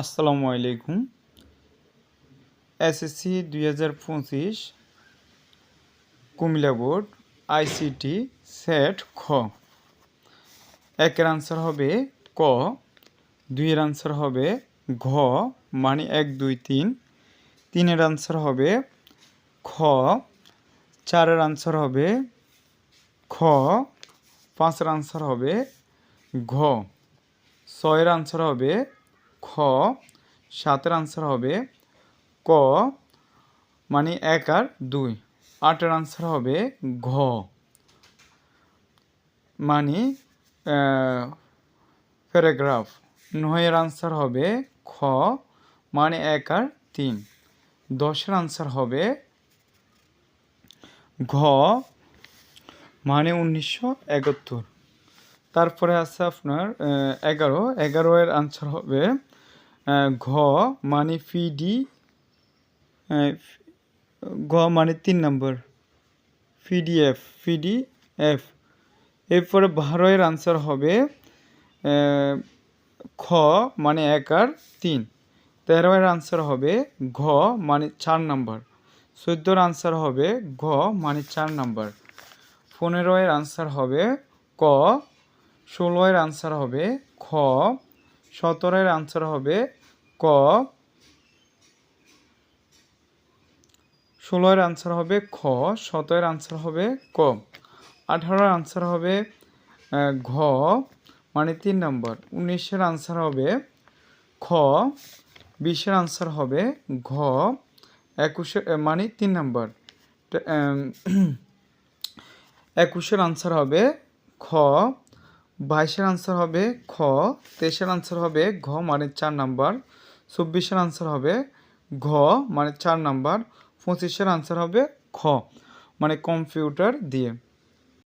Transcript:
আসসালামু আলাইকুম। এসএসসি দুই হাজার পঁচিশ কুমিল্লা বোর্ড আইসিটি সেট খ। একের আনসার হবে ক, দুইয়ের আনসার হবে ঘ মানে এক, দুই, তিন। তিনের আনসার হবে খ, চারের আনসার হবে খ, পাঁচের আনসার হবে ঘ। ছয়ের আনসার হবে খ, সাতের আনসার হবে ক মানে এক আর দুই। আটের আনসার হবে ঘ। মানে প্যারাগ্রাফ নয়ের আনসার হবে খ মানে এক আর তিন। দশের আনসার হবে ঘ মানে উনিশশো একাত্তর। তারপরে আছে আপনার এগারো। এগারো এর আনসার হবে ঘ মানে পিডি ঘ মানে তিন নম্বর। পিডিএফ পিডিএফ এরপরে বারো এর আনসার হবে খ মানে এক আর তিন। তেরো এর আনসার হবে, ঘ মানে চার নম্বর। চোদ্দোর আনসার হবে, ঘ মানে চার নম্বর। পনেরো এর আনসার হবে, ক। ষোলো এর আনসার হবে, খ সতেরোর আনসার হবে ক। ষোলোর আনসার হবে খ সতেরোর আনসার হবে ক। আঠারোর আনসার হবে ঘ মানে তিন নম্বর। উনিশের আনসার হবে খ বিশের আনসার হবে ঘ একুশের আহ, মানে তিন নম্বর। একুশের আনসার হবে খ বাইশের আনসার হবে খ, তেইশের আনসার হবে ঘ মানে চার নাম্বার চব্বিশের আনসার হবে ঘ মানে চার নাম্বার পঁচিশের আনসার হবে খ মানে কম্পিউটার দিয়ে।